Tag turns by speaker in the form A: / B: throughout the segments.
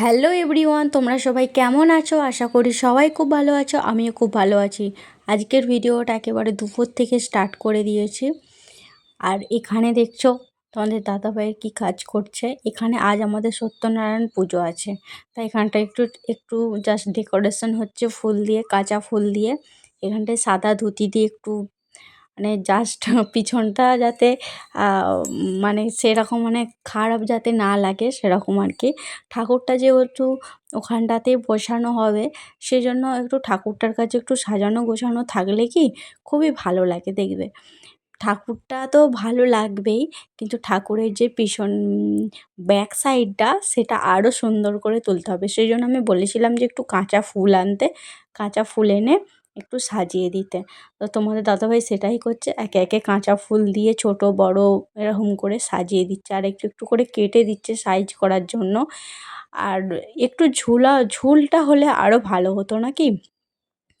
A: Hello everyone, তোমরা সবাই কেমন আছো? আশা করি সবাই খুব ভালো আছো, আমিও খুব ভালো আছি। আজকের ভিডিওটা একেবারে দুপুর থেকে স্টার্ট করে দিয়েছি। আর এখানে দেখছ, তোমাদের দাদাভাইয়ের কী কাজ করছে? এখানে আজ আমাদের সত্যনারায়ণ পুজো আছে। তাই এখানটা একটু একটু জাস্ট ডেকোরেশন হচ্ছে, ফুল দিয়ে, কাঁচা ফুল দিয়ে। এখানটায় সাদা ধুতি দিয়ে একটু মানে জাস্ট পিছনটা যাতে মানে সেরকম মানে খারাপ যাতে না লাগে সেরকম আর কি। ঠাকুরটা যেহেতু ওখানটাতে বসানো হবে সেই জন্য একটু ঠাকুরটার কাছে একটু সাজানো গোছানো থাকলে কি খুবই ভালো লাগে দেখবে। ঠাকুরটা তো ভালো লাগবেই, কিন্তু ঠাকুরের যে পিছন ব্যাক সাইডটা সেটা আরও সুন্দর করে তুলতে হবে। সেই জন্য আমি বলেছিলাম যে একটু কাঁচা ফুল আনতে, কাঁচা ফুল এনে একটু সাজিয়ে দিতে। তো তোমাদের দাদাভাই সেটাই করছে। একে একে কাঁচা ফুল দিয়ে ছোট, বড় এরকম করে সাজিয়ে দিচ্ছে। আর একটু একটু করে কেটে দিচ্ছে সাইজ করার জন্য। আর একটু ঝুলা, ঝুলটা হলে আরও ভালো হতো নাকি?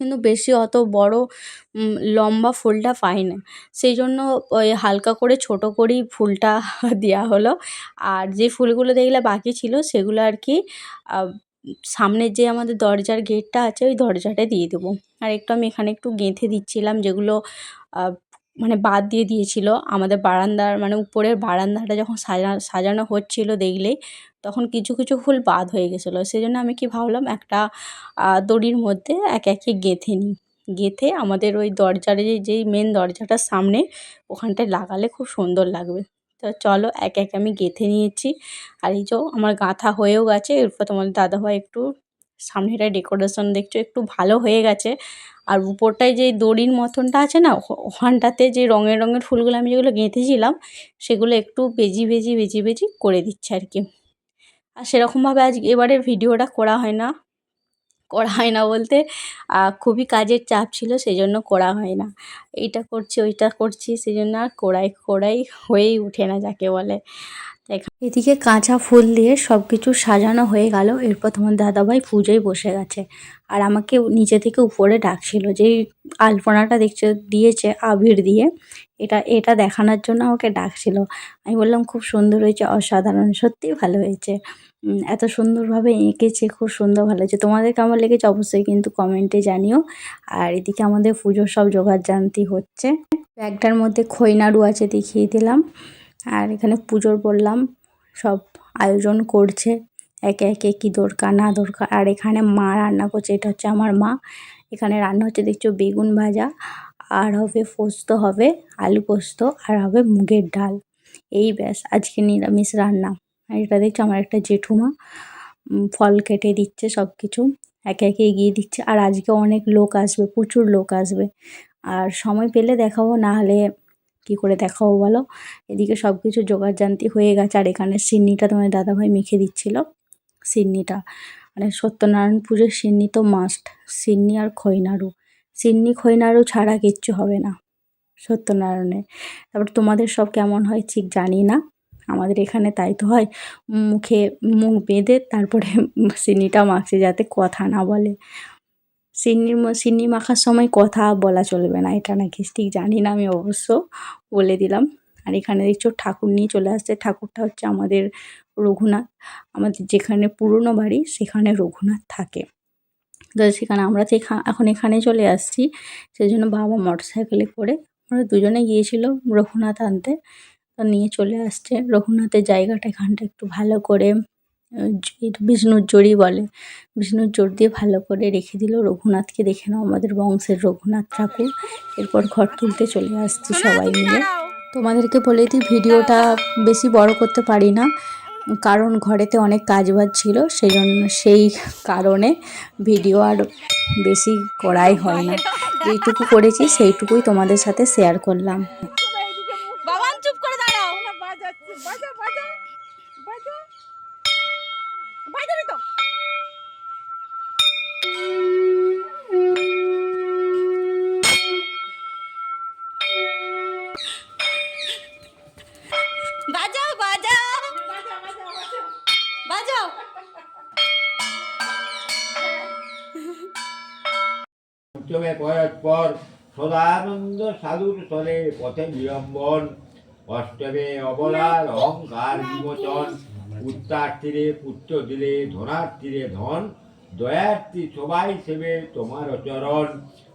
A: কিন্তু বেশি অত বড় লম্বা ফুলটা পাই না সেই জন্য ওই হালকা করে ছোট করেই ফুলটা দেওয়া হলো। আর যে ফুলগুলো দেখলে বাকি ছিল সেগুলো আর কি সামনের যে আমাদের দরজার গেটটা আছে, ওই দরজাটা দিয়ে দেবো। আর একটু আমি এখানে একটু গেঁথে দিচ্ছিলাম যেগুলো মানে বাদ দিয়ে দিয়েছিল। আমাদের বারান্দার মানে উপরের বারান্দাটা যখন সাজা, সাজানো হচ্ছিল দেখলেই, তখন কিছু কিছু ফুল বাদ হয়ে গেছিল। সেই জন্য আমি কি ভাবলাম, একটা দড়ির মধ্যে এক, একে গেঁথে নিই। গেঁথে আমাদের ওই দরজার যে, যেই মেন দরজাটার সামনে ওখানটায় লাগালে খুব সুন্দর লাগবে। তো চলো, এক, একে আমি গেঁথে নিয়েছি। আর এই যে, আমার গাঁথা হয়েও গেছে। এরপর তোমার দাদাভাই একটু সামনেটা ডেকোরেশন দেখছ একটু ভালো হয়ে গেছে। আর উপরটায় যে দড়ির মতনটা আছে না ওখানটাতে যে রঙের রঙের ফুলগুলো আমি যেগুলো গেঁথেছিলাম, সেগুলো একটু বেজি বেজি বেজি বেজি করে দিচ্ছে আর কি। আর সেরকমভাবে আজ এবারে ভিডিওটা করা হয় না। করা হয় না বলতে খুবই কাজের চাপ ছিল সেই জন্য করা হয় না। এইটা করছি, ওইটা করছি সেই জন্য আর কড়াই কড়াই হয়েই উঠে না, যাকে বলে। এদিকে কাঁচা ফুল দিয়ে সব কিছু সাজানো হয়ে গেল, এরপর তোমার দাদাভাই পুজোয় বসে গেছে। আর আমাকে নিচে থেকে উপরে ডাকছিল যেই আলপনাটা দেখছে, দিয়েছে আবির দিয়ে। এটা এটা দেখানোর জন্য আমাকে ডাকছিল। আমি বললাম, খুব সুন্দর হয়েছে, অসাধারণ, সত্যিই ভালো হয়েছে। এত সুন্দরভাবে এঁকেছে, খুব সুন্দর ভালো হয়েছে। তোমাদের কেমন লেগেছে অবশ্যই কিন্তু কমেন্টে জানিও। আর এদিকে আমাদের পুজোর সব জোগাড় জানতি হচ্ছে। ব্যাগটার মধ্যে খৈনাড়ু আছে দেখিয়ে দিলাম। আর এখানে পুজোর বললাম, সব আয়োজন করছে। একে একে কী দরকার, না দরকার। আর এখানে মা রান্না করছে, এটা হচ্ছে আমার মা। এখানে রান্না হচ্ছে, দেখছ, বেগুন ভাজা, আর হবে পোস্ত, হবে আলু পোস্ত, আর হবে মুগের ডাল। এই ব্যাস, আজকে নিরামিষ রান্না। আর এটা দেখছ, আমার একটা জেঠুমা ফল কেটে দিচ্ছে সব কিছু একে একে এগিয়ে দিচ্ছে। আর আজকে অনেক লোক আসবে, প্রচুর লোক আসবে। আর সময় পেলে দেখাবো, না হলে কী করে দেখাবো বলো? এদিকে সব কিছু জোগাড় জান্তি হয়ে গেছে, আর এখানে সিন্নিটা তোমার দাদাভাই মেখে দিচ্ছিল, সিন্নিটা। মানে সত্যনারায়ণ পুজোর সিন্নি তো মাস্ট সিন্নি আর খৈনাড়ু সিন্নি খৈনাড়ু ছাড়া কিচ্ছু হবে না সত্যনারায়ণে তারপর তোমাদের সব কেমন হয় ঠিক জানি না। আমাদের এখানে তাই তো হয়, মুখে মুখ বেঁধে তারপরে সিন্নিটা মাখছে যাতে কথা না বলে। সিন্নির সিন্নি মাখার সময় কথা বলা চলবে না, এটা নাকি ঠিক জানি না, আমি অবশ্য বলে দিলাম। আর এখানে দেখছ ঠাকুর নিয়ে চলে আসছে। ঠাকুরটা হচ্ছে আমাদের রঘুনাথ। আমাদের যেখানে পুরনো বাড়ি, সেখানে রঘুনাথ থাকে। তো সেখানে আমরা তো এখন এখানে চলে আসছি। সেই জন্য বাবা মোটর সাইকেলে করে আমরা দুজনে গিয়েছিল রঘুনাথ আনতে। তো নিয়ে চলে আসছে। রঘুনাথের জায়গাটা এখানটা একটু ভালো করে বিষ্ণুর জড়ি বলে। বিষ্ণুর জোর দিয়ে ভালো করে রেখে দিল রঘুনাথকে। দেখে নাও আমাদের বংশের রঘুনাথ ঠাকুর। এরপর ঘর তুলতে চলে আসছি সবাই মিলে। তোমাদেরকে বলে দিই, ভিডিওটা বেশি বড় করতে পারি না। কারণ ঘরেতে অনেক কাজ বাজ ছিল সেই জন্য সেই কারণে ভিডিও আর বেশি করাই হয় না যেইটুকু করেছি সেইটুকুই তোমাদের সাথে শেয়ার করলাম।
B: চুপ করে দাঁড়াও। বাজা বাজা বাজা বাজা। বাজাবি তো।
C: পঞ্চমে পরস্পর সদানন্দ সাধুর স্থলে পথে বিলম্বন অষ্টমে অবলার অহংকার বিমোচন পুত্রার তীরে পুত্র দিলে ধনার তীরে ধন দয়ার্থী সবাই সেবে তোমার চরণ।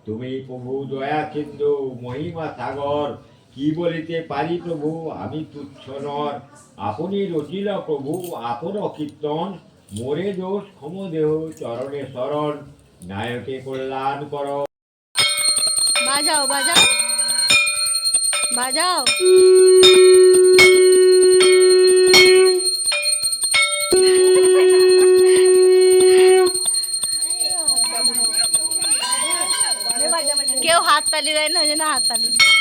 C: তুমি প্রভু দয়া সিন্ধু মহিমা সাগর, কি বলিতে পারি প্রভু? আমি তুচ্ছ নর। আপনি রচিল প্রভু, আপন কীর্তন। মোরে দোষ ক্ষম দেহ চরণে শরণ। নায়কে কল্যাণ কর।
B: বাজাও বাজাও। বাজাও। কেউ হাত তালি দেয় না, ওই জন্য হাত তালি দিচ্ছে।